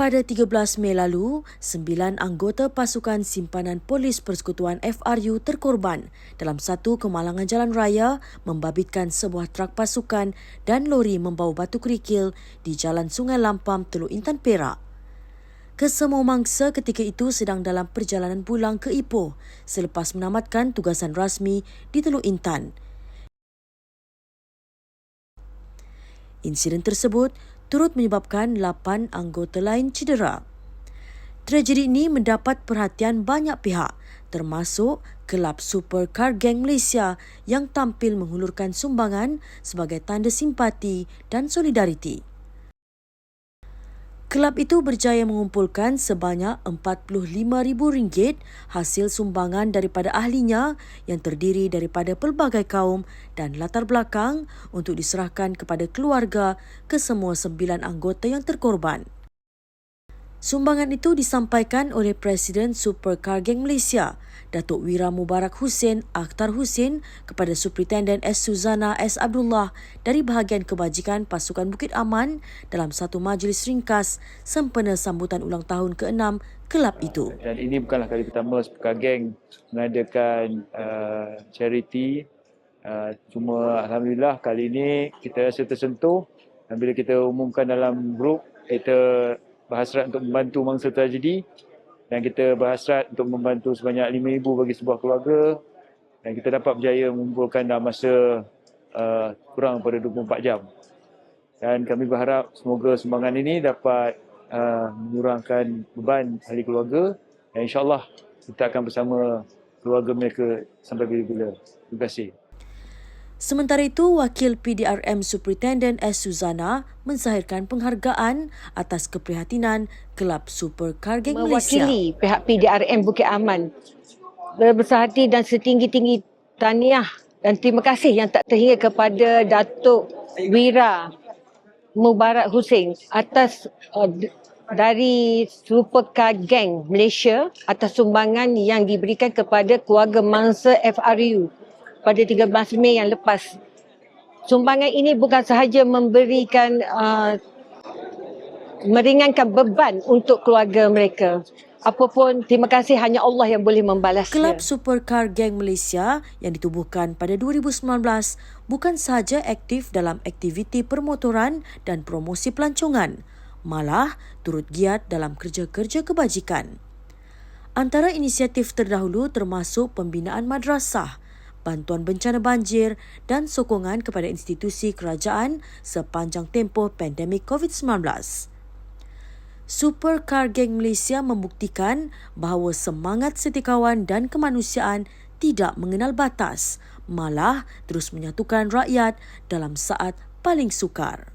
Pada 13 Mei lalu, sembilan anggota pasukan simpanan polis persekutuan FRU terkorban dalam satu kemalangan jalan raya membabitkan sebuah trak pasukan dan lori membawa batu kerikil di Jalan Sungai Lampam, Teluk Intan Perak. Kesemua mangsa ketika itu sedang dalam perjalanan pulang ke Ipoh selepas menamatkan tugasan rasmi di Teluk Intan. Insiden tersebut turut menyebabkan 8 anggota lain cedera. Tragedi ini mendapat perhatian banyak pihak termasuk Kelab Supercar Gang Malaysia yang tampil menghulurkan sumbangan sebagai tanda simpati dan solidariti. Kelab itu berjaya mengumpulkan sebanyak RM45,000 hasil sumbangan daripada ahlinya yang terdiri daripada pelbagai kaum dan latar belakang untuk diserahkan kepada keluarga ke semua sembilan anggota yang terkorban. Sumbangan itu disampaikan oleh Presiden Supercar Gang Malaysia, Datuk Wira Mubarak Hussein Akhtar Hussein kepada Superintendent S. Suzana S. Abdullah dari bahagian kebajikan Pasukan Bukit Aman dalam satu majlis ringkas sempena sambutan ulang tahun ke-6 kelab itu. Dan ini bukanlah kali pertama Supercar Gang mengadakan uh, charity. Uh, cuma Alhamdulillah kali ini kita rasa tersentuh dan bila kita umumkan dalam grup kita berhasrat untuk membantu mangsa tragedi dan kita berhasrat untuk membantu sebanyak 5,000 bagi sebuah keluarga dan kita dapat berjaya mengumpulkan dalam masa uh, kurang pada 24 jam. Dan kami berharap semoga sumbangan ini dapat uh, mengurangkan beban ahli keluarga dan insyaAllah kita akan bersama keluarga mereka sampai bila-bila. Terima kasih. Sementara itu, Wakil PDRM Superintendent S. Suzana menzahirkan penghargaan atas keprihatinan Kelab Supercar Gang Malaysia. Mewakili pihak PDRM Bukit Aman berbesar hati dan setinggi-tinggi tahniah dan terima kasih yang tak terhingga kepada Datuk Wira Mubarak Hussein atas uh, dari Supercar Gang Malaysia atas sumbangan yang diberikan kepada keluarga mangsa FRU pada 13 Mei yang lepas. Sumbangan ini bukan sahaja memberikan uh, meringankan beban untuk keluarga mereka. Apapun, terima kasih hanya Allah yang boleh membalasnya. Kelab Supercar Gang Malaysia yang ditubuhkan pada 2019 bukan sahaja aktif dalam aktiviti permotoran dan promosi pelancongan, malah turut giat dalam kerja-kerja kebajikan. Antara inisiatif terdahulu termasuk pembinaan madrasah, bantuan bencana banjir dan sokongan kepada institusi kerajaan sepanjang tempoh pandemik COVID-19. Supercar Gang Malaysia membuktikan bahawa semangat setikawan dan kemanusiaan tidak mengenal batas, malah terus menyatukan rakyat dalam saat paling sukar.